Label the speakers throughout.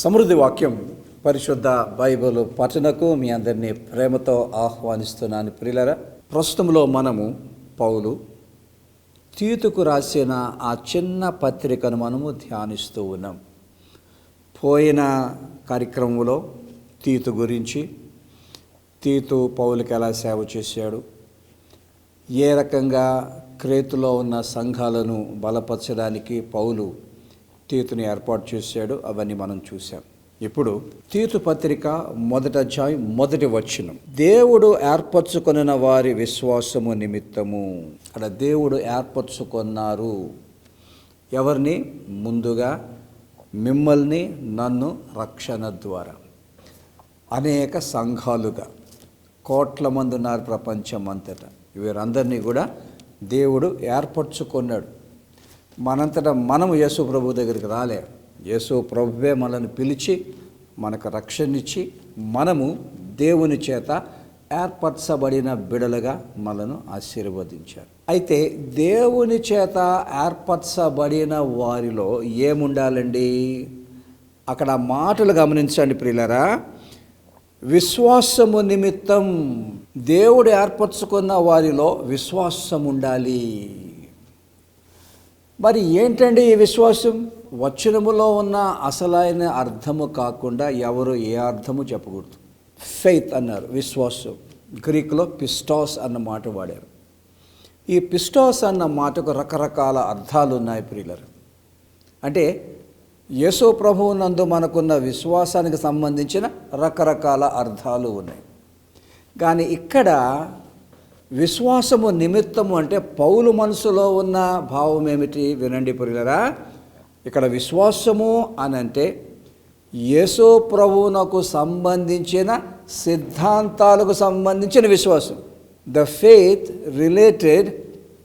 Speaker 1: సమృద్ధి వాక్యం పరిశుద్ధ బైబిల్ పఠనకు మీ అందరినీ ప్రేమతో ఆహ్వానిస్తున్నాను. ప్రియులరా ప్రస్తుతంలో మనము పౌలు తీతుకు రాసిన ఆ చిన్న పత్రికను మనము ధ్యానిస్తూ ఉన్నాం. పోయిన కార్యక్రమంలో తీతు గురించి తీతు పౌలకి ఎలా సేవ చేశాడు ఏ రకంగా క్రేతులో ఉన్న సంఘాలను బలపరచడానికి పౌలు తీతుని ఏర్పాటు చేశాడు అవన్నీ మనం చూసాం ఇప్పుడు తీతు పత్రిక మొదట అధ్యాయం మొదటి వచనం. దేవుడు ఏర్పరచుకొనిన వారి విశ్వాసము నిమిత్తము. అక్కడ దేవుడు ఏర్పరచుకున్నారు. ఎవరిని? ముందుగా మిమ్మల్ని నన్ను రక్షణ ద్వారా. అనేక సంఘాలుగా. కోట్ల మంది ఉన్నారు ప్రపంచం అంతటా. వీరందరినీ కూడా దేవుడు ఏర్పరచుకున్నాడు. మనంతటా మనము యేసు ప్రభు దగ్గరికి రాలే. యేసు ప్రభువే మనల్ని పిలిచి మనకు రక్షణిచ్చి మనము దేవుని చేత ఏర్పరచబడిన బిడలుగా మనను ఆశీర్వదించారు. అయితే దేవుని చేత ఏర్పరచబడిన వారిలో ఏముండాలండి? అక్కడ మాటలు గమనించండి ప్రియులరా. విశ్వాసము నిమిత్తం దేవుడు ఏర్పరచుకున్న వారిలో విశ్వాసం ఉండాలి మరి ఏంటండి ఈ విశ్వాసం? వచనములో ఉన్న అసలైన అర్థము కాకుండా ఎవరు ఏ అర్థము చెప్పకూడదు. ఫెయిత్ అన్నారు విశ్వాసం. గ్రీకులో పిస్టాస్ అన్న మాట వాడారు. ఈ పిస్టాస్ అన్న మాటకు రకరకాల అర్థాలు ఉన్నాయి ప్రియులరు. అంటే యేసు ప్రభువు నందు మనకున్న విశ్వాసానికి సంబంధించిన రకరకాల అర్థాలు ఉన్నాయి. కానీ ఇక్కడ విశ్వాసము నిమిత్తము అంటే పౌలు మనసులో ఉన్న భావం ఏమిటి? వినండి పురిలరా ఇక్కడ విశ్వాసము అని అంటే యేసు ప్రభువునకు సంబంధించిన సిద్ధాంతాలకు సంబంధించిన విశ్వాసం. The faith related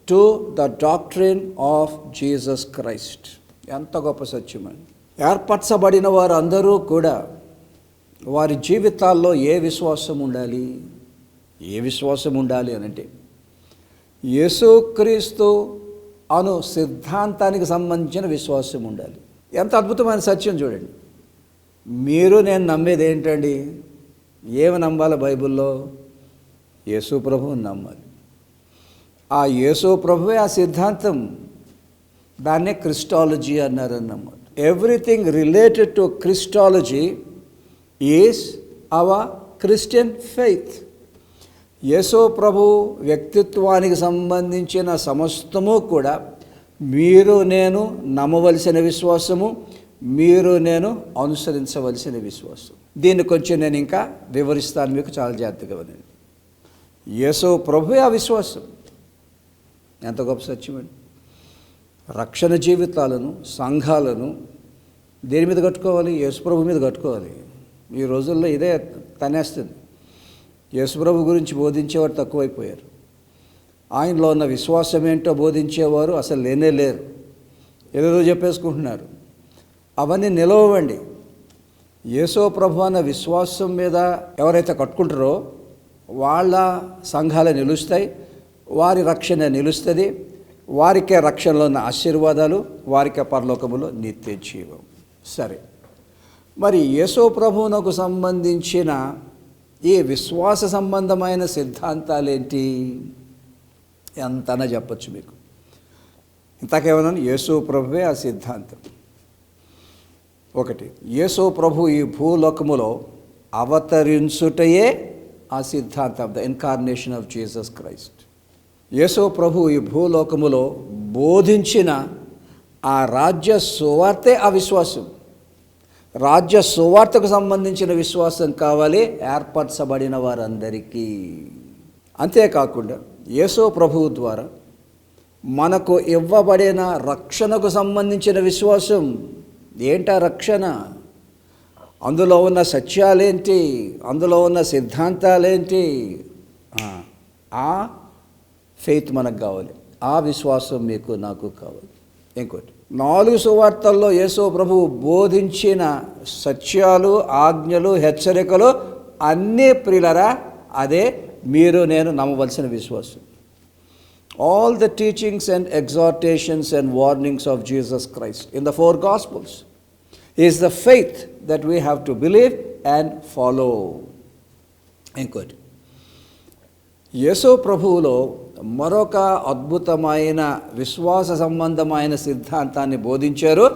Speaker 1: to the doctrine of Jesus Christ ఎంత గొప్ప సత్యం అండి ఏర్పరచబడిన వారు అందరూ కూడా వారి జీవితాల్లో ఏ విశ్వాసం ఉండాలి? ఏ విశ్వాసం ఉండాలి అని అంటే యేసుక్రీస్తు అను సిద్ధాంతానికి సంబంధించిన విశ్వాసం ఉండాలి ఎంత అద్భుతమైన సత్యం చూడండి. మీరు నేను నమ్మేది ఏంటండి? ఏమి నమ్మాలి బైబిల్లో? యేసు ప్రభువుని నమ్మాలి. ఆ యేసు ప్రభువే ఆ సిద్ధాంతం. దాన్నే క్రిస్టాలజీ అన్నారని నమ్మాలి. Everything related to Christology is our Christian faith. యేసో ప్రభు వ్యక్తిత్వానికి సంబంధించిన సమస్తము కూడా మీరు నేను నమ్మవలసిన విశ్వాసము మీరు నేను అనుసరించవలసిన విశ్వాసం దీన్ని కొంచెం నేను ఇంకా వివరిస్తాను మీకు చాలా జాగ్రత్తగా వినండి. యేసో ప్రభు ఆ విశ్వాసం. ఎంత గొప్ప సత్యమండి రక్షణ జీవితాలను సంఘాలను దేని మీద కట్టుకోవాలి? యేసుప్రభు మీద కట్టుకోవాలి. ఈ రోజుల్లో ఇదే తనేస్తుంది. యేసుప్రభు గురించి బోధించేవారు తక్కువైపోయారు. ఆయనలో ఉన్న విశ్వాసం ఏంటో బోధించేవారు అసలు లేనే లేరు. ఏదేదో చెప్పేసుకుంటున్నారు. అవన్నీ నిలవండి యేసో ప్రభు అన్న విశ్వాసం మీద ఎవరైతే కట్టుకుంటారో వాళ్ళ సంఘాలు నిలుస్తాయి వారి రక్షణ నిలుస్తుంది వారికే రక్షణలో ఉన్న ఆశీర్వాదాలు వారికే పరలోకములో నిత్య జీవం సరే. మరి యేసో ప్రభువునకు సంబంధించిన ఈ విశ్వాస సంబంధమైన సిద్ధాంతాలు ఏంటి ఎంతనా చెప్పచ్చు మీకు. ఇంతకేమన్నాను యేసు ప్రభువే ఆ సిద్ధాంతం. ఒకటి యేసు ప్రభు ఈ భూలోకములో అవతరించుటయే ఆ సిద్ధాంతం the incarnation of Jesus Christ. యేసు ప్రభు ఈ భూలోకములో బోధించిన ఆ రాజ్య సువార్తే అవిశ్వాసం. రాజ్య సువార్తకు సంబంధించిన విశ్వాసం కావాలి ఏర్పరచబడిన వారందరికీ. అంతేకాకుండా యేసో ప్రభువు ద్వారా మనకు ఇవ్వబడిన రక్షణకు సంబంధించిన విశ్వాసం. ఏంటా రక్షణ? అందులో ఉన్న సత్యాలేంటి? అందులో ఉన్న సిద్ధాంతాలేంటి? ఆ ఫెయిత్ మనకు కావాలి. ఆ విశ్వాసం మీకు నాకు కావాలి. ఇంకోటి నాలుగు సువార్తల్లో యేసో ప్రభు బోధించిన సత్యాలు ఆజ్ఞలు హెచ్చరికలు అన్నీ ప్రిలరా అదే మీరు నేను నమ్మవలసిన విశ్వాసం. All the teachings and exhortations and warnings of Jesus Christ in the four gospels is the faith that we have to believe and follow ఇంకోటి యేసో ప్రభువులో మరొక అద్భుతమైన విశ్వాస సంబంధమైన సిద్ధాంతాన్ని బోధించారు.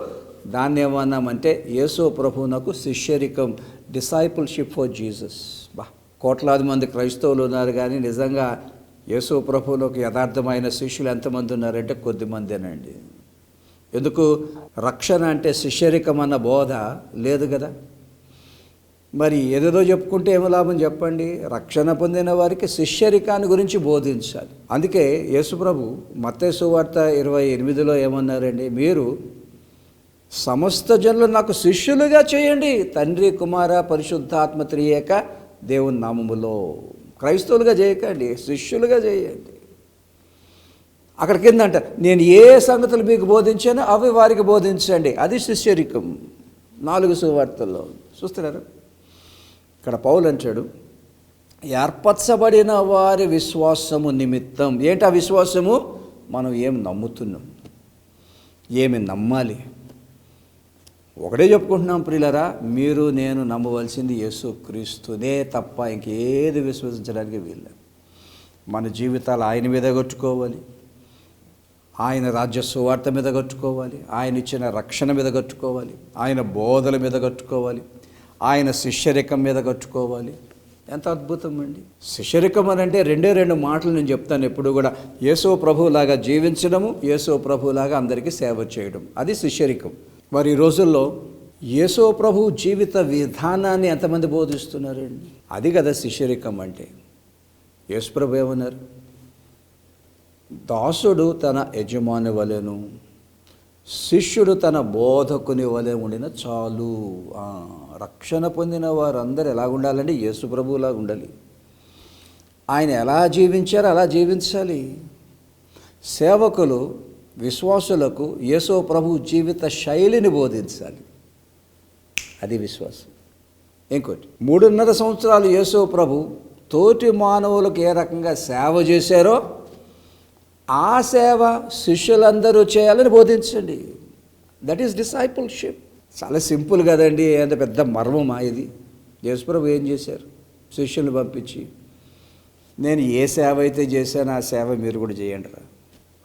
Speaker 1: దాన్ని ఏమన్నామంటే యేసు ప్రభువునకు శిష్యరికం డిసైపుల్షిప్ ఫర్ జీసస్ బా కోట్లాది మంది క్రైస్తవులు ఉన్నారు కానీ నిజంగా యేసు ప్రభువులకు యథార్థమైన శిష్యులు ఎంతమంది ఉన్నారంటే కొద్దిమందేనండి. ఎందుకు? రక్షణ అంటే శిష్యరికం అన్న బోధ లేదు కదా? మరి ఏదేదో చెప్పుకుంటే ఏమి లాభం చెప్పండి? రక్షణ పొందిన వారికి శిష్యరికాన్ని గురించి బోధించాలి. అందుకే యేసుప్రభు మత్తేసు వార్త ఇరవై ఎనిమిదిలో ఏమన్నారండి మీరు సమస్త జనులు నాకు శిష్యులుగా చేయండి తండ్రి కుమార పరిశుద్ధాత్మ త్రియేక దేవుని నామములో. క్రైస్తవులుగా చేయకండి శిష్యులుగా చేయండి అక్కడ కింద అంటారు నేను ఏ సంగతులు మీకు బోధించానో అవి వారికి బోధించండి. అది శిష్యరికం. నాలుగు సువార్తల్లో. చూస్తున్నారు? ఇక్కడ పౌలు అంటాడు ఏర్పరచబడిన వారి విశ్వాసము నిమిత్తం. ఏంటి ఆ విశ్వాసము? మనం ఏం నమ్ముతున్నాం? ఏమి నమ్మాలి? ఒకటే చెప్పుకుంటున్నాం ప్రియులరా మీరు నేను నమ్మవలసింది యేసు క్రీస్తునే తప్ప ఇంకేది విశ్వసించడానికి వీల్లేదు. మన జీవితాలు ఆయన మీద కట్టుకోవాలి. ఆయన రాజ్య సువార్త మీద కట్టుకోవాలి. ఆయన ఇచ్చిన రక్షణ మీద కట్టుకోవాలి. ఆయన బోధల మీద కట్టుకోవాలి. ఆయన శిష్యరికం మీద కట్టుకోవాలి. ఎంత అద్భుతం అండి. శిష్యరికం అని అంటే రెండే రెండు మాటలు నేను చెప్తాను ఎప్పుడు కూడా. యేసో ప్రభువులాగా జీవించడము యేసో ప్రభులాగా అందరికీ సేవ చేయడం. అది శిష్యరికం మరి ఈ రోజుల్లో యేసో ప్రభు జీవిత విధానాన్ని ఎంతమంది బోధిస్తున్నారండి? అది కదా శిష్యరికం అంటే. యేసు ప్రభు ఏమన్నారు? దాసుడు తన యజమాని వలెను శిష్యుడు తన బోధకుని వలె ఉండిన చాలు. ఆ, రక్షణ పొందిన వారందరూ ఎలా ఉండాలంటే యేసు ప్రభువులాగా ఉండాలి ఆయన ఎలా జీవించారో అలా జీవించాలి. సేవకులు విశ్వాసులకు యేసో ప్రభు జీవిత శైలిని బోధించాలి. అది విశ్వాసం. ఇంకోటి మూడున్నర సంవత్సరాలు యేసో ప్రభు తోటి మానవులకు ఏ రకంగా సేవ చేశారో ఆ సేవ శిష్యులందరూ చేయాలని బోధించండి. దట్ ఈస్ డిసైపుల్షిప్ చాలా సింపుల్ కదండి అంత పెద్ద మర్మమా ఇది? యేసుప్రభు ఏం చేశారు? శిష్యులు పంపించి నేను ఏ సేవ అయితే చేశానో ఆ సేవ మీరు కూడా చేయండి రా.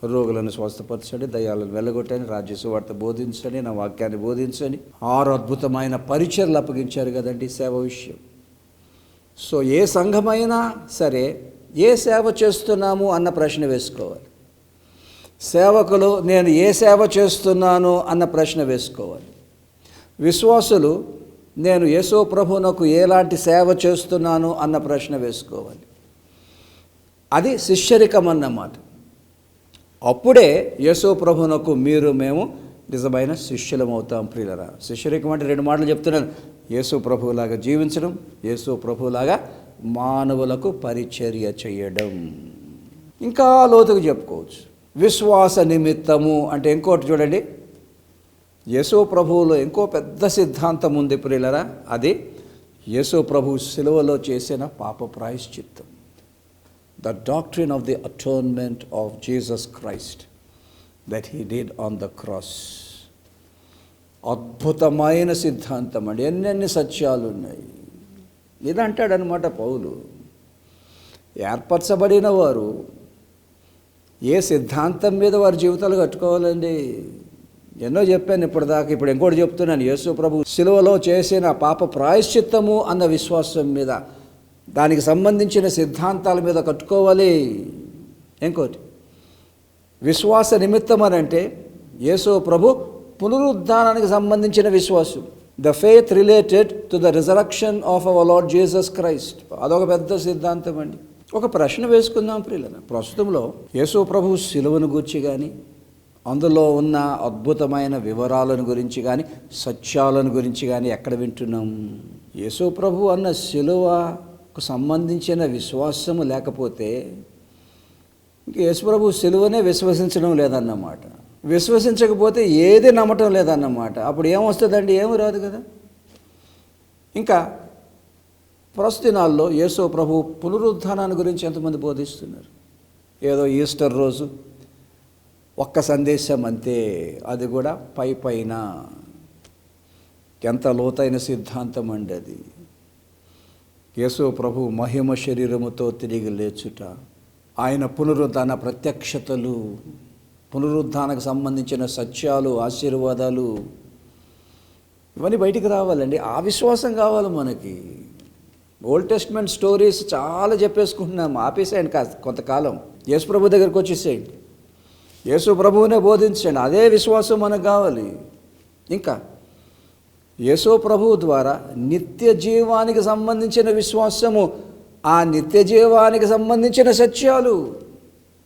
Speaker 1: రోగులను స్వస్థపరచండి దయాలను వెళ్ళగొట్టని రాజ్యసు బోధించని నా వాక్యాన్ని బోధించని ఆరు అద్భుతమైన పరిచయలు అప్పగించారు కదండి సేవ విషయం. సో ఏ సంఘమైనా సరే ఏ సేవ చేస్తున్నాము అన్న ప్రశ్న వేసుకోవాలి. సేవకులు నేను ఏ సేవ చేస్తున్నాను అన్న ప్రశ్న వేసుకోవాలి. విశ్వాసులు నేను యేసో ప్రభునకు ఎలాంటి సేవ చేస్తున్నాను? అన్న ప్రశ్న వేసుకోవాలి. అది శిష్యరికం అన్నమాట అప్పుడే యేసో ప్రభునకు మీరు మేము నిజమైన శిష్యులం అవుతాం ప్రియులరా. శిష్యరికం అంటే రెండు మాటలు చెప్తున్నాను యేసు ప్రభువులాగా జీవించడం యేసు ప్రభువులాగా మానవులకు పరిచర్య చేయడం. ఇంకా లోతుకు చెప్పుకోవచ్చు. విశ్వాస నిమిత్తము అంటే ఇంకోటి చూడండి. యేసు ప్రభువులో ఇంకో పెద్ద సిద్ధాంతం ఉంది ప్రియులరా. అది యేసు ప్రభు సిలువలో చేసిన పాప ప్రాయశ్చిత్తం. The doctrine of the atonement of Jesus Christ that he did on the cross అద్భుతమైన సిద్ధాంతం అండి. ఎన్నెన్ని సత్యాలు ఉన్నాయి. ఇది అంటాడనమాట పౌలు. ఏర్పరచబడిన వారు ఏ సిద్ధాంతం మీద వారి జీవితాలు కట్టుకోవాలండి? ఎన్నో చెప్పాను ఇప్పటిదాకా ఇప్పుడు ఇంకోటి చెప్తున్నాను. యేసు ప్రభు సిలువలో చేసిన పాప ప్రాయశ్చిత్తము అన్న విశ్వాసం మీద దానికి సంబంధించిన సిద్ధాంతాల మీద కట్టుకోవాలి. ఇంకోటి విశ్వాస నిమిత్తం అని అంటే యేసు ప్రభు పునరుద్ధానానికి సంబంధించిన విశ్వాసం. The faith related to the resurrection of our Lord Jesus Christ అదొక పెద్ద సిద్ధాంతం అండి. ఒక ప్రశ్న వేసుకుందాం ప్రియులన ప్రస్తుతంలో యేసు ప్రభు సిలువను గూర్చి కానీ అందులో ఉన్న అద్భుతమైన వివరాలను గురించి కానీ సత్యాలను గురించి కానీ ఎక్కడ వింటున్నాం? యేసు ప్రభు అన్న శిలువకు సంబంధించిన విశ్వాసము లేకపోతే ఇంక యేసుప్రభు సిలువనే విశ్వసించడం లేదన్నమాట. విశ్వసించకపోతే ఏది నమ్మటం లేదన్నమాట. అప్పుడు ఏమొస్తుందండి? ఏమి రాదు కదా. ఇంకా ప్రస్తుతాల్లో యేసు ప్రభు పునరుద్ధానాన్ని గురించి ఎంతమంది బోధిస్తున్నారు? ఏదో ఈస్టర్ రోజు. ఒక్క సందేశం అంతే అది కూడా పై పైన ఎంత లోతైన సిద్ధాంతం అండి అది యేసు ప్రభు మహిమ శరీరముతో తిరిగి లేచుట ఆయన పునరుద్ధాన ప్రత్యక్షతలు పునరుద్ధానకు సంబంధించిన సత్యాలు ఆశీర్వాదాలు ఇవన్నీ బయటికి రావాలండి. ఆ విశ్వాసం కావాలి మనకి. ఓల్డ్ టెస్ట్మెంట్ స్టోరీస్ చాలా చెప్పేసుకుంటున్నాం ఆపేసేయండి కాస్త కొంతకాలం. యేసు ప్రభు దగ్గరకు వచ్చేసేయండి. యేసు ప్రభువునే బోధించండి. అదే విశ్వాసం మనకు కావాలి. ఇంకా యేసు ప్రభువు ద్వారా నిత్య జీవానికి సంబంధించిన విశ్వాసము ఆ నిత్య జీవానికి సంబంధించిన సత్యాలు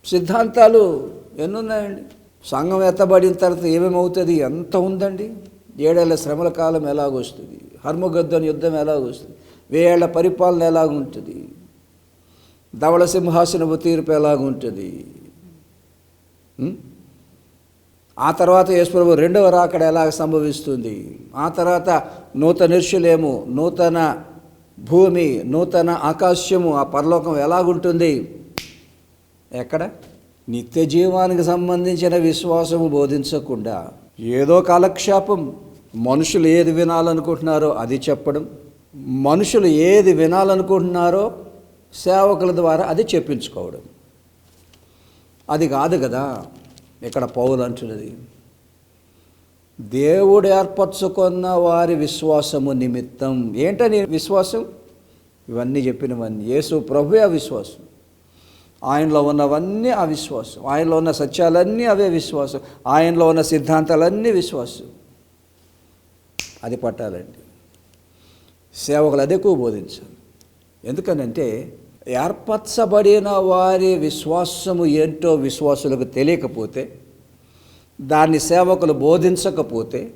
Speaker 1: సిద్ధాంతాలు ఎన్నున్నాయండి? సంఘం ఎత్తబడిన తర్వాత ఏమేమి అవుతుంది ఎంత ఉందండి? ఏడేళ్ళ శ్రమల కాలం ఎలాగొస్తుంది? హర్మగద్దన్ యుద్ధం ఎలాగొస్తుంది? వేయేళ్ళ పరిపాలన ఎలాగుంటుంది? ధవళ సింహాసనపు తీర్పు ఎలాగుంటుంది? ఆ తర్వాత యేసుప్రభు రెండవ రాకడ ఎలా సంభవిస్తుంది? ఆ తర్వాత నూతన నూతన భూమి నూతన ఆకాశము ఆ పరలోకం ఎలాగుంటుంది? ఎక్కడ? నిత్య జీవానికి సంబంధించిన విశ్వాసము బోధించకుండా. ఏదో కాలక్షేపం. మనుషులు ఏది వినాలనుకుంటున్నారో అది చెప్పడం. మనుషులు ఏది వినాలనుకుంటున్నారో సేవకుల ద్వారా అది చెప్పించుకోవడం. అది కాదు కదా. ఇక్కడ పౌలు అంటున్నది. దేవుడు ఏర్పరచుకున్న వారి విశ్వాసము నిమిత్తం. ఏంటని విశ్వాసం? ఇవన్నీ చెప్పినవన్నీ. యేసు ప్రభు అవిశ్వాసం ఆయనలో ఉన్నవన్నీ అవిశ్వాసం ఆయనలో ఉన్న సత్యాలన్నీ అవే విశ్వాసం. ఆయనలో ఉన్న సిద్ధాంతాలన్నీ విశ్వాసం. అది పట్టాలండి. సేవకులు అది ఎక్కువ బోధించాలి ఎందుకనంటే ఏర్పరచబడిన వారి విశ్వాసము ఏంటో విశ్వాసులకు తెలియకపోతే దాన్ని సేవకులు బోధించకపోతే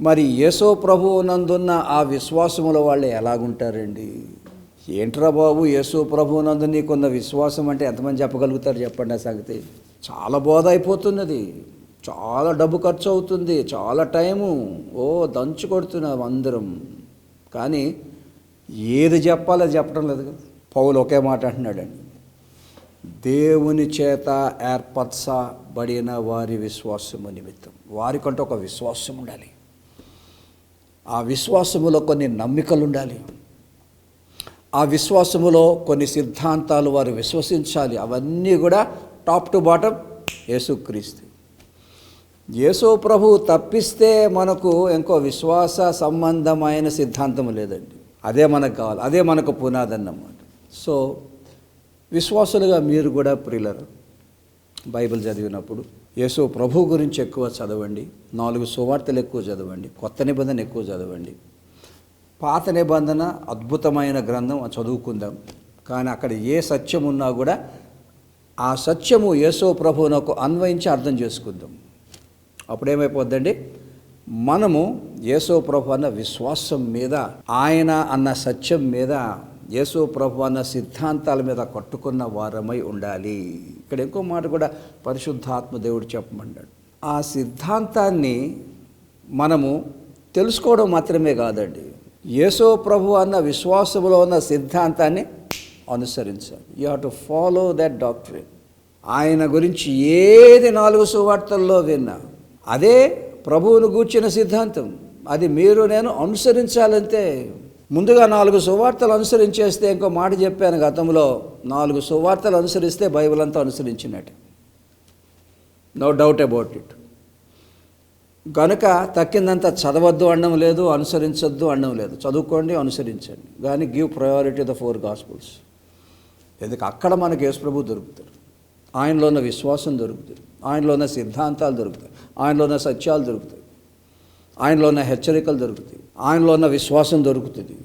Speaker 1: మరి యేసో ప్రభువు నందున్న ఆ విశ్వాసముల వాళ్ళు ఎలాగుంటారండి? ఏంట్రా బాబు యేసు ప్రభువు నందు నీకున్న విశ్వాసం అంటే ఎంతమంది చెప్పగలుగుతారు చెప్పండి ఆ సంగతి. చాలా బోధ అయిపోతున్నది. చాలా డబ్బు ఖర్చు అవుతుంది. చాలా టైము. ఓ దంచు కొడుతున్నాం అందరం. కానీ ఏది చెప్పాలో చెప్పడం లేదు కదా. పౌలు ఒకే మాట అంటున్నాడండి. దేవుని చేత ఏర్పరచబడిన వారి విశ్వాసము నిమిత్తం. వారికంటే ఒక విశ్వాసం ఉండాలి. ఆ విశ్వాసములో కొన్ని నమ్మికలు ఉండాలి. ఆ విశ్వాసములో కొన్ని సిద్ధాంతాలు వారు విశ్వసించాలి. అవన్నీ కూడా టాప్ టు బాటం యేసుక్రీస్తు. యేసు ప్రభు తప్పిస్తే మనకు ఇంకో విశ్వాస సంబంధమైన సిద్ధాంతం లేదండి. అదే మనకు కావాలి. అదే మనకు పునాది అన్నమాట సో విశ్వాసులుగా మీరు కూడా ప్రియులరు బైబిల్ చదివినప్పుడు యేసు ప్రభు గురించి ఎక్కువ చదవండి నాలుగు సువార్తలు ఎక్కువ చదవండి కొత్త నిబంధన ఎక్కువ చదవండి. పాత నిబంధన అద్భుతమైన గ్రంథం అది చదువుకుందాం. కానీ అక్కడ ఏ సత్యం ఉన్నా కూడా ఆ సత్యము యేసో ప్రభువునకు అన్వయించి అర్థం చేసుకుందాం. అప్పుడేమైపోద్దండి? మనము యేసో ప్రభు అన్న విశ్వాసం మీద ఆయన అన్న సత్యం మీద యేసో ప్రభు అన్న సిద్ధాంతాల మీద కట్టుకున్న వారమై ఉండాలి. ఇక్కడ ఇంకో మాట కూడా పరిశుద్ధాత్మ దేవుడు చెప్పమన్నాడు ఆ సిద్ధాంతాన్ని మనము తెలుసుకోవడం మాత్రమే కాదండి. యేసో ప్రభు అన్న విశ్వాసంలో ఉన్న సిద్ధాంతాన్ని అనుసరించాలి. You have to follow that doctor ఆయన గురించి ఏది నాలుగు సువార్తల్లో విన్నా అదే ప్రభువును గూర్చిన సిద్ధాంతం. అది మీరు నేను అనుసరించాలంతే ముందుగా నాలుగు సువార్తలు అనుసరించేస్తే ఇంకో మాట చెప్పాను గతంలో. నాలుగు సువార్తలు అనుసరిస్తే బైబిల్ అంతా అనుసరించినట్టు. నో డౌట్ అబౌట్ ఇట్ కనుక తక్కిందంతా చదవద్దు అనడం లేదు అనుసరించొద్దు అనడం లేదు. చదువుకోండి అనుసరించండి. కానీ give priority the four gospels ఎందుకు? అక్కడ మనకు యేసుప్రభు దొరుకుతారు ఆయనలో ఉన్న విశ్వాసం దొరుకుతుంది. ఆయనలో ఉన్న సిద్ధాంతాలు దొరుకుతాయి. ఆయనలో ఉన్న సత్యాలు దొరుకుతాయి. ఆయనలో ఉన్న హెచ్చరికలు దొరుకుతాయి. ఆయనలో ఉన్న విశ్వాసం దొరుకుతుంది.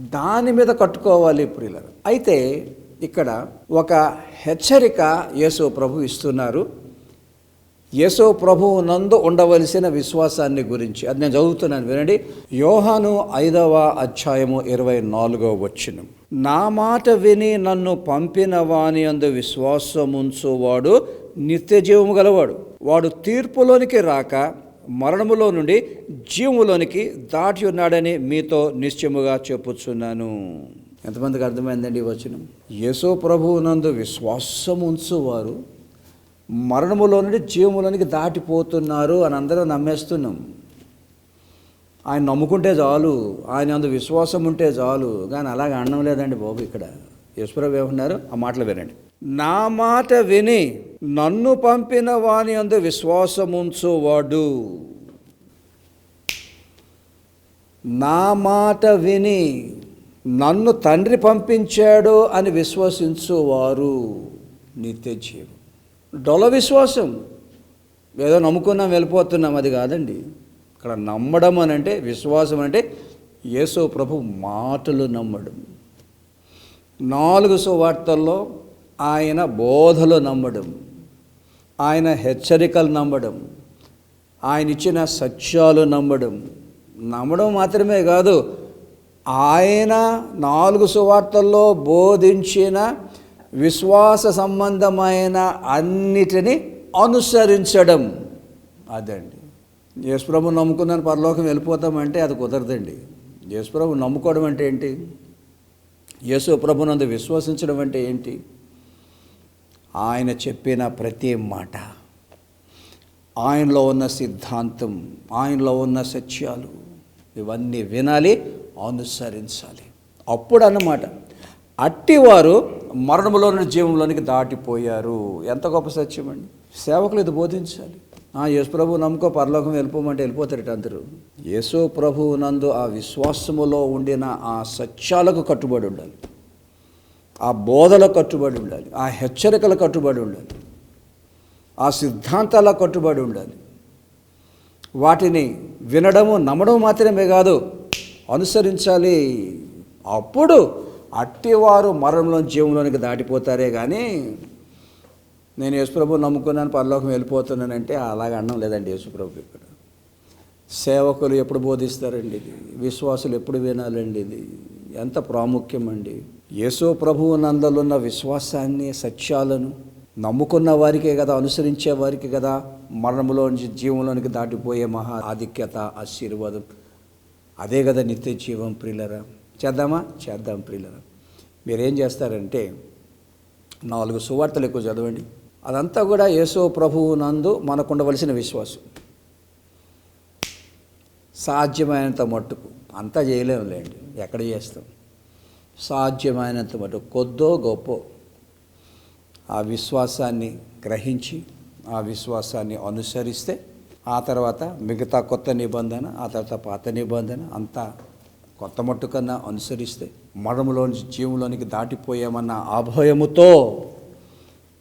Speaker 1: దాని మీద కట్టుకోవాలి ప్రియుల అయితే ఇక్కడ ఒక హెచ్చరిక యేసు ప్రభు ఇస్తున్నారు. యేసో ప్రభువు నందు ఉండవలసిన విశ్వాసాన్ని గురించి. అది నేను చదువుతున్నాను వినండి. యోహాను ఐదవ అధ్యాయము ఇరవై నాలుగవ వచ్చిన. నా మాట విని నన్ను పంపిన వాని అందు విశ్వాసముంచువాడు నిత్య జీవము గలవాడు. వాడు తీర్పులోనికి రాక మరణములో నుండి జీవములోనికి దాటి ఉన్నాడని మీతో నిశ్చయముగా చెప్పుచున్నాను. ఎంతమందికి అర్థమైందండి ఈ వచనం? యేసో ప్రభువు నందు విశ్వాసం ఉంచువారు మరణములో నుండి జీవములోనికి దాటిపోతున్నారు అని అందరం నమ్మేస్తున్నాం. ఆయన నమ్ముకుంటే చాలు ఆయన అందు విశ్వాసం ఉంటే చాలు కానీ అలాగే అనడం లేదండి బాబు ఇక్కడ. యశ్వరావు ఏమన్నారు ఆ మాటలు వినండి. నా మాట విని నన్ను పంపిన వాని అందు విశ్వాసముంచువాడు. నా మాట విని నన్ను తండ్రి పంపించాడు అని విశ్వసించువారు. నిత్య జీవం. డొల విశ్వాసం. ఏదో నమ్ముకున్నాం వెళ్ళిపోతున్నాం అది కాదండి. ఇక్కడ నమ్మడం అని అంటే విశ్వాసం అంటే యేసో ప్రభు మాటలు నమ్మడం. నాలుగు సువార్తల్లో ఆయన బోధలు నమ్మడం ఆయన హెచ్చరికలు నమ్మడం ఆయన ఇచ్చిన సత్యాలు నమ్మడం. నమ్మడం మాత్రమే కాదు ఆయన నాలుగు సువార్తల్లో బోధించిన విశ్వాస సంబంధమైన అన్నిటినీ అనుసరించడం. అదండి. యేసుప్రభు నమ్ముకున్నాను పరలోకం వెళ్ళిపోతామంటే అది కుదరదండి. యేసుప్రభు నమ్ముకోవడం అంటే ఏంటి? యేసు ప్రభునందు విశ్వసించడం అంటే ఏంటి? ఆయన చెప్పిన ప్రతి మాట. ఆయనలో ఉన్న సిద్ధాంతం ఆయనలో ఉన్న సత్యాలు ఇవన్నీ వినాలి అనుసరించాలి. అప్పుడు అన్నమాట అట్టివారు మరణములో నుండి జీవంలోనికి దాటిపోయారు. ఎంత గొప్ప సత్యం అండి. సేవకులు ఇది బోధించాలి. ఆ యేసు ప్రభు నమ్ముకో పరలోకం వెళ్ళిపోమంటే వెళ్ళిపోతారట అందరూ. యేసు ప్రభువు నందు ఆ విశ్వాసములో ఉండిన ఆ సత్యాలకు కట్టుబడి ఉండాలి. ఆ బోధల కట్టుబడి ఉండాలి ఆ హెచ్చరికల కట్టుబడి ఉండాలి ఆ సిద్ధాంతాల కట్టుబడి ఉండాలి. వాటిని వినడము నమ్మడం మాత్రమే కాదు అనుసరించాలి. అప్పుడు అట్టివారు మరణంలో జీవంలోనికి దాటిపోతారే కానీ నేను యేసుప్రభు నమ్ముకున్నాను పరలోకం వెళ్ళిపోతున్నానంటే అలాగ అనడం లేదండి యేసుప్రభు ఇక్కడ. సేవకులు ఎప్పుడు బోధిస్తారండి ఇది? విశ్వాసులు ఎప్పుడు వినాలండి ఇది? ఎంత ప్రాముఖ్యం అండి యేసు ప్రభువు నందలున్న విశ్వాసాన్ని సత్యాలను నమ్ముకున్న వారికే కదా అనుసరించే వారికి కదా మరణంలో నుంచి జీవంలోనికి దాటిపోయే మహా ఆధిక్యత ఆశీర్వాదం. అదే కదా నిత్య జీవం ప్రియులరా చేద్దామా? చేద్దాం ప్రియులరా మీరేం చేస్తారంటే నాలుగు సువార్తలు ఎక్కువ చదవండి. అదంతా కూడా యేసో ప్రభువు నందు మనకు ఉండవలసిన విశ్వాసం. సాధ్యమైనంత మట్టుకు. అంతా చేయలేములేండి. ఎక్కడ చేస్తాం? సాధ్యమైనంత మటు కొద్దో గొప్ప ఆ విశ్వాసాన్ని గ్రహించి ఆ విశ్వాసాన్ని అనుసరిస్తే ఆ తర్వాత మిగతా కొత్త నిబంధన ఆ తర్వాత పాత నిబంధన అంతా కొత్త మట్టు కన్నా అనుసరిస్తే మడములోని జీవంలోనికి దాటిపోయామన్న అభయముతో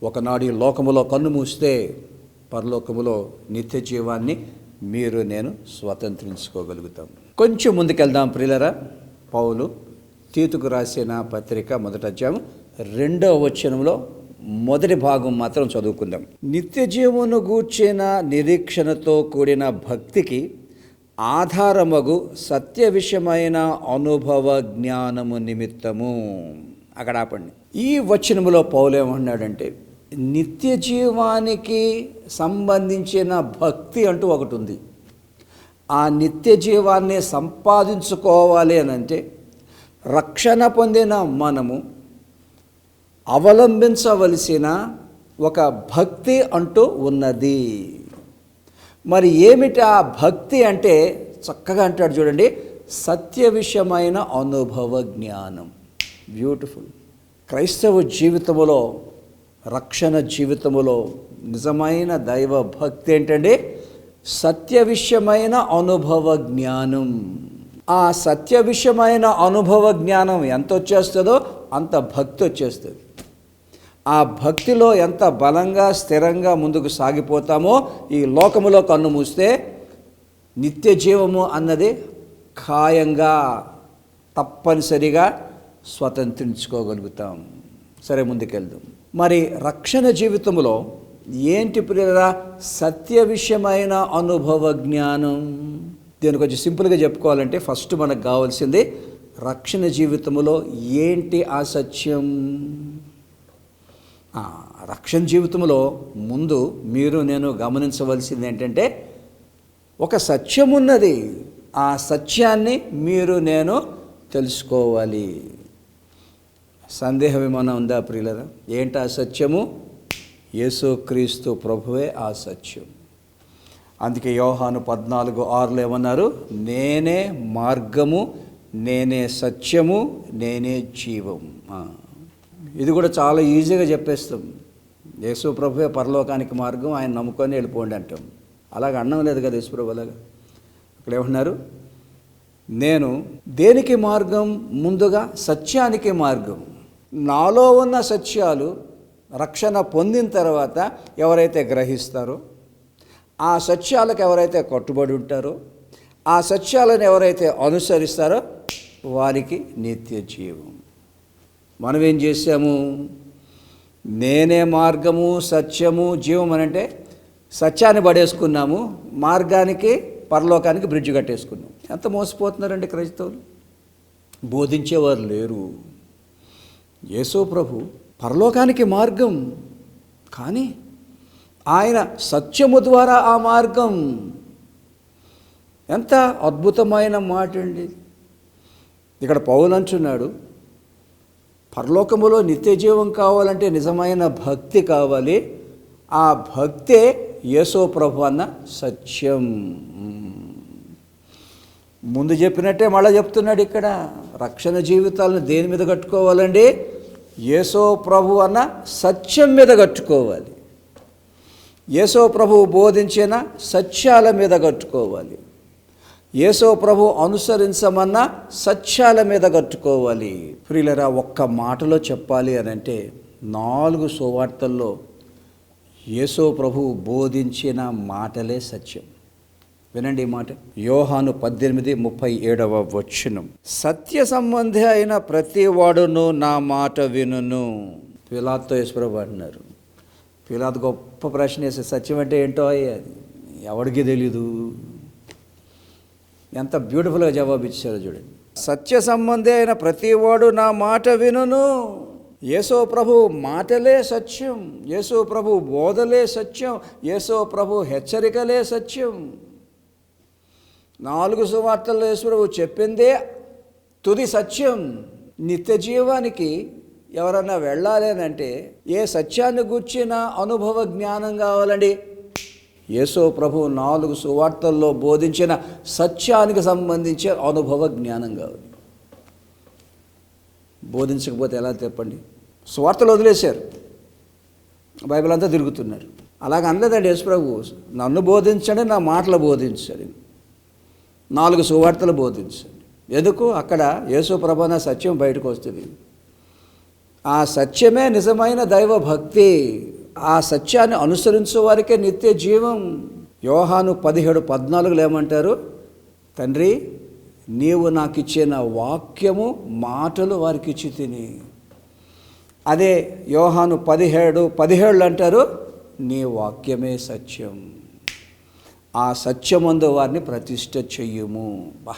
Speaker 1: ఒకనాడు లోకములో కన్ను మూస్తే పరలోకములో నిత్య జీవాన్ని మీరు నేను స్వతంత్రించుకోగలుగుతాం. కొంచెం ముందుకెళ్దాం ప్రిలరా పౌలు తీతుకు రాసిన పత్రిక మొదటి అధ్యాయం రెండవ వచనంలో మొదటి భాగం మాత్రం చదువుకుందాం. నిత్య జీవమును గూర్చిన నిరీక్షణతో కూడిన భక్తికి ఆధారమగు సత్య విషయమైన అనుభవ జ్ఞానము నిమిత్తము. అక్కడ ఆపండి. ఈ వచనములో పౌలేమన్నాడంటే నిత్య జీవానికి సంబంధించిన భక్తి అంటూ ఒకటి ఉంది. ఆ నిత్య జీవాన్ని సంపాదించుకోవాలి అని అంటే రక్షణ పొందిన మనము అవలంబించవలసిన ఒక భక్తి అంటూ ఉన్నది. మరి ఏమిటి ఆ భక్తి అంటే? చక్కగా అంటాడు చూడండి సత్య విషయమైన అనుభవ జ్ఞానం. బ్యూటిఫుల్ క్రైస్తవ జీవితములో రక్షణ జీవితములో నిజమైన దైవ భక్తి ఏంటండి? సత్య విషయమైన అనుభవ జ్ఞానం. ఆ సత్య విషయమైన అనుభవ జ్ఞానం ఎంత వచ్చేస్తుందో అంత భక్తి వచ్చేస్తుంది ఆ భక్తిలో ఎంత బలంగా స్థిరంగా ముందుకు సాగిపోతామో ఈ లోకములో కన్ను మూస్తే నిత్య జీవము అన్నది ఖాయంగా తప్పనిసరిగా స్వతంత్రించుకోగలుగుతాం. సరే ముందుకెళ్దాం. మరి రక్షణ జీవితంలో ఏంటి ప్రియరా సత్య విషయమైన అనుభవ జ్ఞానం. దీన్ని కొంచెం సింపుల్గా చెప్పుకోవాలంటే ఫస్ట్ మనకు కావాల్సింది రక్షణ జీవితంలో ఏంటి ఆ సత్యం రక్షణ జీవితంలో ముందు మీరు నేను గమనించవలసింది ఏంటంటే ఒక సత్యం ఉన్నది ఆ సత్యాన్ని మీరు నేను తెలుసుకోవాలి. సందేహం ఏమైనా ఉందా ప్రియులరా? ఏంటి ఆ సత్యము యేసుక్రీస్తు ప్రభువే ఆ సత్యం అందుకే యోహాను పద్నాలుగు ఆరులో ఏమన్నారు? నేనే మార్గము నేనే సత్యము నేనే జీవం ఇది కూడా చాలా ఈజీగా చెప్పేస్తాం యేసు ప్రభువే పరలోకానికి మార్గం ఆయన నమ్ముకొని వెళ్ళిపోండి అంటాం. అలాగ అన్నం లేదు కదా యేసుప్రభు అలాగా? ఇక్కడ ఏమన్నారు? నేను దేనికి మార్గం? ముందుగా సత్యానికి మార్గం. నాలో ఉన్న సత్యాలు రక్షణ పొందిన తర్వాత ఎవరైతే గ్రహిస్తారో ఆ సత్యాలకు ఎవరైతే కట్టుబడి ఉంటారో ఆ సత్యాలను ఎవరైతే అనుసరిస్తారో వారికి నిత్య జీవం. మనం ఏం చేసాము నేనే మార్గము సత్యము జీవం అని అంటే సత్యాన్ని పడేసుకున్నాము మార్గానికి పరలోకానికి బ్రిడ్జ్ కట్టేసుకున్నాం. ఎంత మోసపోతున్నారండి క్రైస్తవులు? బోధించేవారు లేరు. యేసో ప్రభు పరలోకానికి మార్గం. కానీ ఆయన సత్యము ద్వారా ఆ మార్గం. ఎంత అద్భుతమైన మాట అండి ఇక్కడ పౌలంచున్నాడు పరలోకములో నిత్యజీవం కావాలంటే నిజమైన భక్తి కావాలి. ఆ భక్తే యేసో ప్రభు అన్న సత్యం. ముందు చెప్పినట్టే మళ్ళీ చెప్తున్నాడు ఇక్కడ రక్షణ జీవితాలను దేని మీద కట్టుకోవాలండి? యేసో ప్రభు అన్న సత్యం మీద కట్టుకోవాలి. యేసో ప్రభువు బోధించిన సత్యాల మీద కట్టుకోవాలి. యేసో ప్రభు అనుసరించమన్న సత్యాల మీద కట్టుకోవాలి. ప్రియులరా ఒక్క మాటలో చెప్పాలి అని అంటే నాలుగు సువార్తల్లో యేసో ప్రభు బోధించిన మాటలే సత్యం. వినండి ఈ మాట. యోహాను పద్దెనిమిది ముప్పై ఏడవ వచ్చును సత్య సంబంధి అయిన ప్రతి వాడును నా మాట వినును. పిలాత్తో యేసుప్రభు అంటున్నారు. పిలాత్ గొప్ప ప్రశ్న వేసే సత్యం అంటే ఏంటో అయ్యా ఎవడికి తెలీదు. ఎంత బ్యూటిఫుల్గా జవాబు ఇచ్చారో చూడండి. సత్య సంబంధి అయిన ప్రతివాడు నా మాట వినును. యేసో ప్రభు మాటలే సత్యం. యేసో ప్రభు బోధలే సత్యం. యేసో ప్రభు హెచ్చరికలే సత్యం. నాలుగు సువార్తల్లో యేసుప్రభు చెప్పిందే తుది సత్యం. నిత్య జీవానికి ఎవరన్నా వెళ్ళాలి అని అంటే ఏ సత్యాన్ని గుర్చిన అనుభవ జ్ఞానం కావాలండి. యేసో ప్రభు నాలుగు సువార్తల్లో బోధించిన సత్యానికి సంబంధించి అనుభవ జ్ఞానం కావాలి. బోధించకపోతే ఎలా చెప్పండి సువార్తలు వదిలేశారు. బైబిల్ అంతా తిరుగుతున్నారు. అలాగ అనలేదండి యేసుప్రభు నన్ను బోధించండి నా మాటలు బోధించండి. నాలుగు సువార్తలు బోధించండి. ఎందుకు? అక్కడ యేసు నా సత్యం బయటకు వస్తుంది. ఆ సత్యమే నిజమైన దైవ భక్తి ఆ సత్యాన్ని అనుసరించే వారికే నిత్య జీవం. యోహాను పదిహేడు పద్నాలుగులు ఏమంటారు? తండ్రి నీవు నాకు ఇచ్చిన వాక్యము మాటలు వారికి ఇచ్చి తిని. అదే యోహాను పదిహేడు పదిహేళ్ళు అంటారు నీ వాక్యమే సత్యం. ఆ సత్యమందు వారిని ప్రతిష్ట చెయ్యము. బా.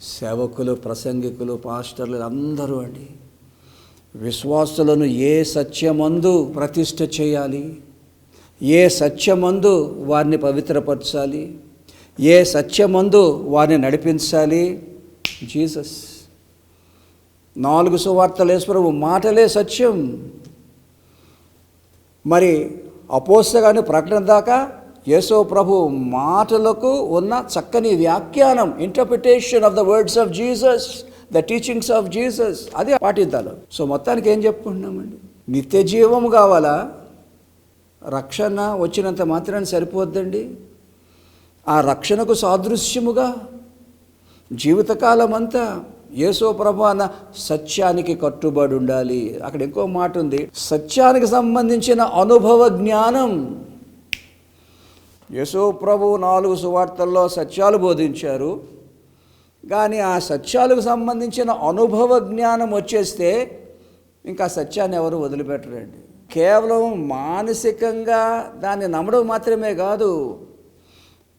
Speaker 1: సేవకులు ప్రసంగికులు పాస్టర్లు అందరూ అండి. విశ్వాసులను ఏ సత్యమందు ప్రతిష్ట చేయాలి? ఏ సత్యమందు వారిని పవిత్రపరచాలి? ఏ సత్యమందు వారిని నడిపించాలి? జీసస్. నాలుగు సువార్తలు మాటలే సత్యం. మరి అపోస్తగాని ప్రకటన దాకా యేసో ప్రభు మాటలకు ఉన్న చక్కని వ్యాఖ్యానం interpretation of the words of Jesus the teachings of Jesus అదే పాటిద్దాలు. సో మొత్తానికి ఏం చెప్పుకుంటున్నామండి? నిత్య జీవం కావాలా? రక్షణ వచ్చినంత మాత్రాన్ని సరిపోద్దండి? ఆ రక్షణకు సాదృశ్యముగా జీవితకాలం అంతా యేసో ప్రభు అన్న సత్యానికి కట్టుబడి ఉండాలి. అక్కడ ఇంకో మాట ఉంది. సత్యానికి సంబంధించిన అనుభవ జ్ఞానం. యేసో ప్రభు నాలుగు సువార్తల్లో సత్యాలు బోధించారు. కానీ ఆ సత్యాలకు సంబంధించిన అనుభవ జ్ఞానం వచ్చేస్తే ఇంకా సత్యాన్ని ఎవరు వదిలిపెట్టరండి. కేవలం మానసికంగా దాన్ని నమ్మడం మాత్రమే కాదు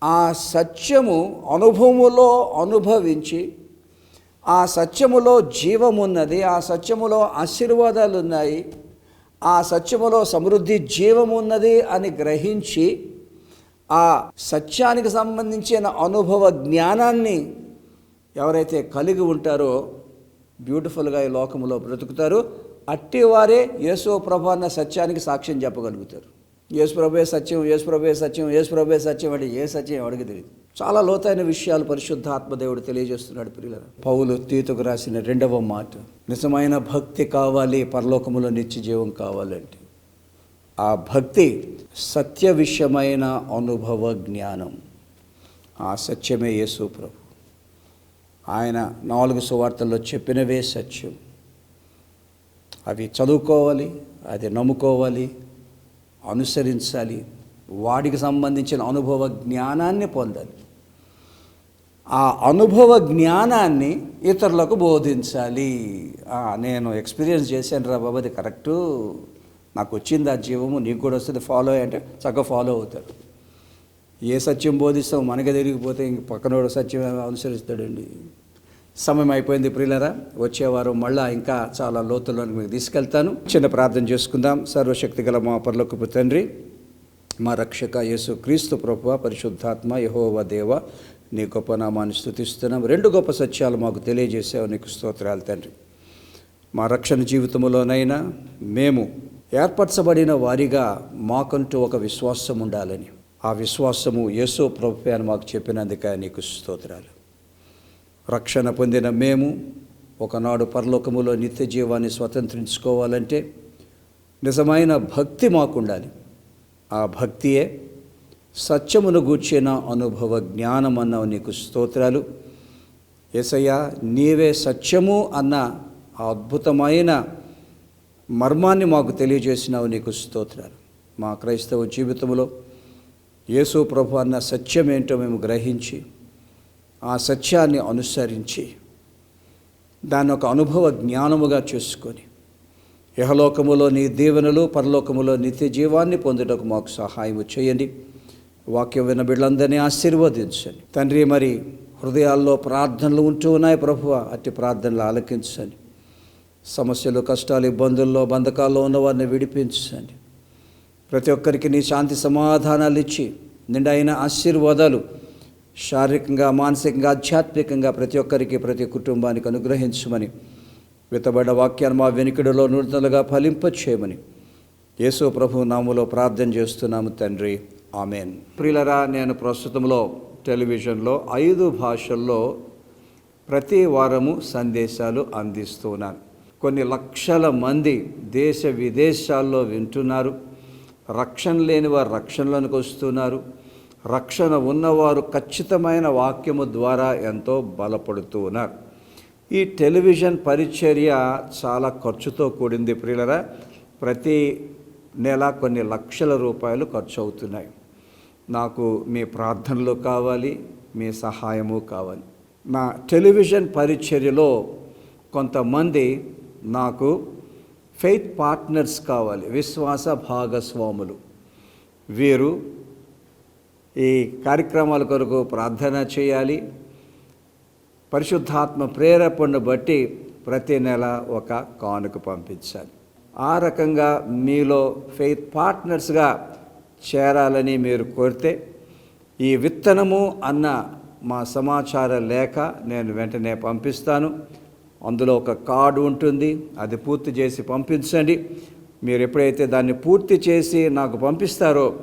Speaker 1: ఆ సత్యము అనుభవములో అనుభవించి ఆ సత్యములో జీవమున్నది ఆ సత్యములో ఆశీర్వాదాలు ఉన్నాయి ఆ సత్యములో సమృద్ధి జీవమున్నది అని గ్రహించి ఆ సత్యానికి సంబంధించిన అనుభవ జ్ఞానాన్ని ఎవరైతే కలిగి ఉంటారో బ్యూటిఫుల్గా ఈ లోకంలో బ్రతుకుతారు అట్టివారే యేసో ప్రభు అన్న సత్యానికి సాక్ష్యం చెప్పగలుగుతారు. యేసుప్రభే సత్యం యేసుప్రభే సత్యం యేసుప్రభే సత్యం అంటే ఏ సత్యం ఎవడికి తెలియదు. చాలా లోతైన విషయాలు పరిశుద్ధ ఆత్మదేవుడు తెలియజేస్తున్నాడు పిల్లల పౌలు తీతుకు రాసిన రెండవ మాట నిజమైన భక్తి కావాలి పరలోకములో నిత్య జీవం కావాలంటే ఆ భక్తి సత్య విషయమైన అనుభవ జ్ఞానం. ఆ సత్యమే యేసు ప్రభు. ఆయన నాలుగు సువార్తల్లో చెప్పినవే సత్యం. అవి చదువుకోవాలి అది నమ్ముకోవాలి అనుసరించాలి వాడికి సంబంధించిన అనుభవ జ్ఞానాన్ని పొందాలి. ఆ అనుభవ జ్ఞానాన్ని ఇతరులకు బోధించాలి. నేను ఎక్స్పీరియన్స్ చేశాను రా బాబు అది కరెక్టు. నాకు వచ్చింది ఆ జీవము నీకు కూడా వస్తుంది ఫాలో అంటే చక్కగా ఫాలో అవుతాడు. ఏ సత్యం బోధిస్తాం మనకి తిరిగిపోతే ఇంక పక్కనోడు సత్యం అనుసరిస్తాడండి. సమయం అయిపోయింది ప్రియులరా. వచ్చేవారు మళ్ళా ఇంకా చాలా లోతుల్లోకి మీకు తీసుకెళ్తాను. చిన్న ప్రార్థన చేసుకుందాం. సర్వశక్తి గల మా పర్లోకపు తండ్రి మా రక్షక యేసు క్రీస్తు ప్రభు పరిశుద్ధాత్మ యహోవ దేవ నీ గొప్ప నామాన్ని స్థుతిస్తున్నాం రెండు గొప్ప సత్యాలు మాకు తెలియజేసావు. నీకు స్తోత్రాలు తండ్రి. మా రక్షణ జీవితంలోనైనా మేము ఏర్పరచబడిన వారిగా మాకంటూ ఒక విశ్వాసం ఉండాలని. ఆ విశ్వాసము యేసు ప్రభు అని మాకు చెప్పినందుక నీకు స్తోత్రాలు. రక్షణ పొందిన మేము ఒకనాడు పరలోకములో నిత్య జీవాన్ని స్వతంత్రించుకోవాలంటే నిజమైన భక్తి మాకుండాలి. ఆ భక్తియే సత్యమును గూర్చిన అనుభవ జ్ఞానం అన్న నీకు స్తోత్రాలు. ఏసయ్య నీవే సత్యము అన్న ఆ అద్భుతమైన మర్మాన్ని మాకు తెలియజేసినావు నీకు స్తోత్రాలు. మా క్రైస్తవ జీవితంలో యేసు ప్రభు అన్న సత్యం ఏంటో మేము గ్రహించి ఆ సత్యాన్ని అనుసరించి దాన్ని ఒక అనుభవ జ్ఞానముగా చేసుకొని యహలోకములో నీ దీవెనలు పరలోకములో నిత్య జీవాన్ని పొందుటకు మాకు సహాయం చేయండి. వాక్యం విన్న బిడ్డలందరినీ ఆశీర్వదించండి. తండ్రి మరి హృదయాల్లో ప్రార్థనలు ఉంటూ ఉన్నాయి ప్రభువ అట్టి ప్రార్థనలు ఆలకించండి. సమస్యలు కష్టాలు ఇబ్బందుల్లో బంధకాల్లో ఉన్న వారిని విడిపించండి. ప్రతి ఒక్కరికి నీ శాంతి సమాధానాలు ఇచ్చి నిండైన ఆశీర్వాదాలు శారీరకంగా మానసికంగా ఆధ్యాత్మికంగా ప్రతి ఒక్కరికి ప్రతి కుటుంబానికి అనుగ్రహించమని విత్తబడ్డ వాక్యాన్ని మా వెనుకడిలో నూతనలుగా ఫలింపచేయమని యేసు ప్రభు నాములో ప్రార్థన చేస్తున్నాము తండ్రి. ఆమెన్. ప్రియులరా నేను ప్రస్తుతంలో టెలివిజన్లో ఐదు భాషల్లో ప్రతి వారము సందేశాలు అందిస్తున్నాను కొన్ని లక్షల మంది దేశ విదేశాల్లో వింటున్నారు. రక్షణ లేని వారు రక్షణలోనికి వస్తున్నారు. రక్షణ ఉన్నవారు ఖచ్చితమైన వాక్యము ద్వారా ఎంతో బలపడుతూ ఉన్నారు ఈ టెలివిజన్ పరిచర్య చాలా ఖర్చుతో కూడింది ప్రియులరా. ప్రతి నెల కొన్ని లక్షల రూపాయలు ఖర్చు అవుతున్నాయి నాకు మీ ప్రార్థనలు కావాలి మీ సహాయము కావాలి. నా టెలివిజన్ పరిచర్యలో కొంతమంది నాకు ఫెయిత్ పార్ట్నర్స్ కావాలి విశ్వాస భాగస్వాములు. వీరు ఈ కార్యక్రమాల కొరకు ప్రార్థన చేయాలి. పరిశుద్ధాత్మ ప్రేరేపణను బట్టి ప్రతి నెల ఒక కానుక పంపించాలి. ఆ రకంగా మీలో ఫెయిత్ పార్ట్నర్స్గా చేరాలని మీరు కోరితే ఈ విత్తనము అన్న మా సమాచార లేఖ నేను వెంటనే పంపిస్తాను. అందులో ఒక కార్డు ఉంటుంది. అది పూర్తి చేసి పంపించండి. మీరు ఎప్పుడైతే దాన్ని పూర్తి చేసి నాకు పంపిస్తారో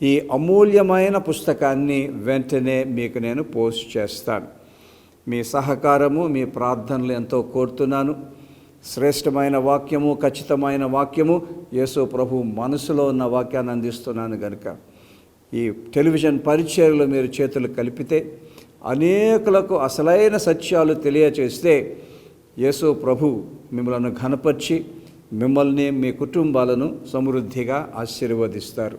Speaker 1: ఈ అమూల్యమైన పుస్తకాన్ని వెంటనే మీకు నేను పోస్ట్ చేస్తాను. మీ సహకారము మీ ప్రార్థనలు ఎంతో కోరుతున్నాను. శ్రేష్టమైన వాక్యము ఖచ్చితమైన వాక్యము యేసు ప్రభు మనసులో ఉన్న వాక్యాన్ని అందిస్తున్నాను కనుక ఈ టెలివిజన్ పరిచయలో మీరు చేతులు కలిపితే అనేకులకు అసలైన సత్యాలు తెలియచేస్తే యేసు ప్రభు మిమ్మలను ఘనపరిచి మిమ్మల్ని మీ కుటుంబాలను సమృద్ధిగా ఆశీర్వదిస్తారు.